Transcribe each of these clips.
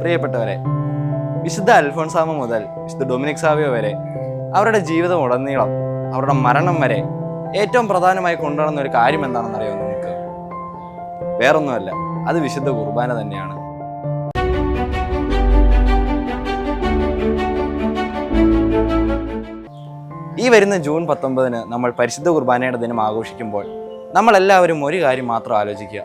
പ്രിയപ്പെട്ടവരെ വിശുദ്ധ അൽഫോൺസാമ മുതൽ വിശുദ്ധ ഡൊമിനിക് സാവിയോ വരെ അവരുടെ ജീവിതം ഉടനീളം അവരുടെ മരണം വരെ ഏറ്റവും പ്രധാനമായി കൊണ്ടുവരുന്ന ഒരു കാര്യം എന്താണെന്ന് അറിയാം നിങ്ങൾക്ക്? വേറൊന്നുമല്ല അത് വിശുദ്ധ കുർബാന തന്നെയാണ്. ഈ വരുന്ന ജൂൺ പത്തൊമ്പതിന് നമ്മൾ പരിശുദ്ധ കുർബാനയുടെ ദിനം ആഘോഷിക്കുമ്പോൾ നമ്മളെല്ലാവരും ഒരു കാര്യം മാത്രം ആലോചിക്കുക.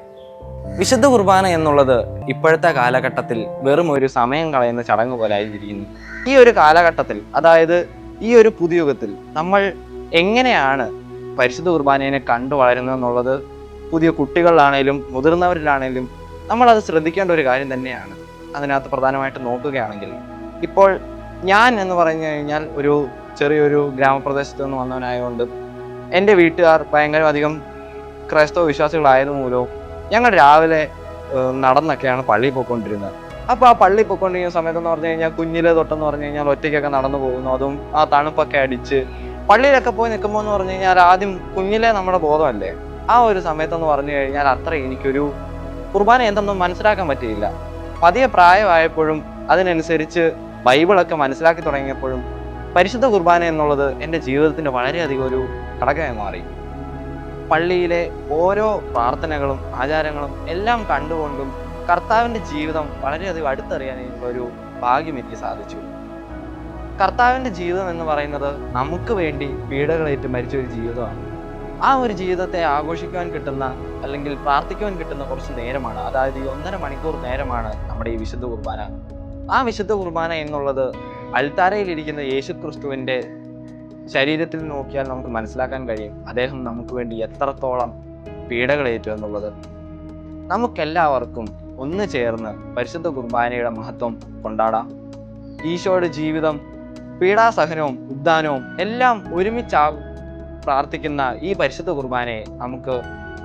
വിശുദ്ധ കുർബാന എന്നുള്ളത് ഇപ്പോഴത്തെ കാലഘട്ടത്തിൽ വെറും ഒരു സമയം കളയുന്ന ചടങ്ങ് പോലെ ആയിരിക്കുന്നു. ഈ ഒരു കാലഘട്ടത്തിൽ അതായത് ഈ ഒരു പുതുയുഗത്തിൽ നമ്മൾ എങ്ങനെയാണ് പരിശുദ്ധ കുർബാനയെ കണ്ടു വളരുന്നതെന്നുള്ളത് പുതിയ കുട്ടികളിലാണേലും മുതിർന്നവരിലാണേലും നമ്മളത് ശ്രദ്ധിക്കേണ്ട ഒരു കാര്യം തന്നെയാണ്. അതിനകത്ത് പ്രധാനമായിട്ട് നോക്കുകയാണെങ്കിൽ ഇപ്പോൾ ഞാൻ എന്ന് പറഞ്ഞു കഴിഞ്ഞാൽ ഒരു ചെറിയൊരു ഗ്രാമപ്രദേശത്ത് നിന്ന് വന്നവനായതുകൊണ്ട് എന്റെ വീട്ടുകാർ ഭയങ്കര അധികം ക്രൈസ്തവ വിശ്വാസികളായത് മൂലവും ഞങ്ങൾ രാവിലെ നടന്നൊക്കെയാണ് പള്ളി പോയിക്കൊണ്ടിരുന്നത്. അപ്പോൾ ആ പള്ളി പോയിക്കൊണ്ടിരിക്കുന്ന സമയത്തെന്ന് പറഞ്ഞു കഴിഞ്ഞാൽ കുഞ്ഞിലെ തൊട്ടെന്ന് പറഞ്ഞു കഴിഞ്ഞാൽ ഒറ്റയ്ക്കൊക്കെ നടന്നു പോകുന്നു. അതും ആ തണുപ്പൊക്കെ അടിച്ച് പള്ളിയിലൊക്കെ പോയി നിൽക്കുമ്പോൾ എന്ന് പറഞ്ഞു കഴിഞ്ഞാൽ ആദ്യം കുഞ്ഞിലെ നമ്മുടെ ബോധമല്ലേ? ആ ഒരു സമയത്തെന്ന് പറഞ്ഞു കഴിഞ്ഞാൽ അത്ര എനിക്കൊരു കുർബാന എന്തെന്നും മനസ്സിലാക്കാൻ പറ്റിയില്ല. പതിയെ പ്രായമായപ്പോഴും അതിനനുസരിച്ച് ബൈബിളൊക്കെ മനസ്സിലാക്കി തുടങ്ങിയപ്പോഴും പരിശുദ്ധ കുർബാന എന്നുള്ളത് എന്റെ ജീവിതത്തിന്റെ വളരെയധികം ഒരു ഘടകമായി മാറി. പള്ളിയിലെ ഓരോ പ്രാർത്ഥനകളും ആചാരങ്ങളും എല്ലാം കണ്ടുകൊണ്ടും കർത്താവിന്റെ ജീവിതം വളരെയധികം അടുത്തറിയാൻ ഒരു ഭാഗ്യം എനിക്ക് സാധിച്ചു. കർത്താവിന്റെ ജീവിതം എന്ന് പറയുന്നത് നമുക്ക് വേണ്ടി പീഡകളേറ്റ് മരിച്ച ഒരു ജീവിതമാണ്. ആ ഒരു ജീവിതത്തെ ആഘോഷിക്കുവാൻ കിട്ടുന്ന അല്ലെങ്കിൽ പ്രാർത്ഥിക്കുവാൻ കിട്ടുന്ന കുറച്ച് നേരമാണ്. അതായത് ഈ ഒന്നര മണിക്കൂർ നേരമാണ് നമ്മുടെ ഈ വിശുദ്ധ കുർബാന. ആ വിശുദ്ധ കുർബാന എന്നുള്ളത് അൾത്താരയിലിരിക്കുന്ന യേശു ക്രിസ്തുവിന്റെ ശരീരത്തിൽ നോക്കിയാൽ നമുക്ക് മനസ്സിലാക്കാൻ കഴിയും അദ്ദേഹം നമുക്ക് വേണ്ടി എത്രത്തോളം പീഡകളേറ്റു എന്നുള്ളത്. നമുക്കെല്ലാവർക്കും ഒന്ന് ചേർന്ന് പരിശുദ്ധ കുർബാനയുടെ മഹത്വം കൊണ്ടാടാം. ഈശോയുടെ ജീവിതം പീഡാസഹനവും ഉദ്ധാനവും എല്ലാം ഒരുമിച്ച് പ്രാർത്ഥിക്കുന്ന ഈ പരിശുദ്ധ കുർബാനയെ നമുക്ക്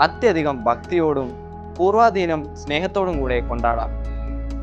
അത്യധികം ഭക്തിയോടും പൂർവാധീനം സ്നേഹത്തോടും കൂടെ കൊണ്ടാടാം.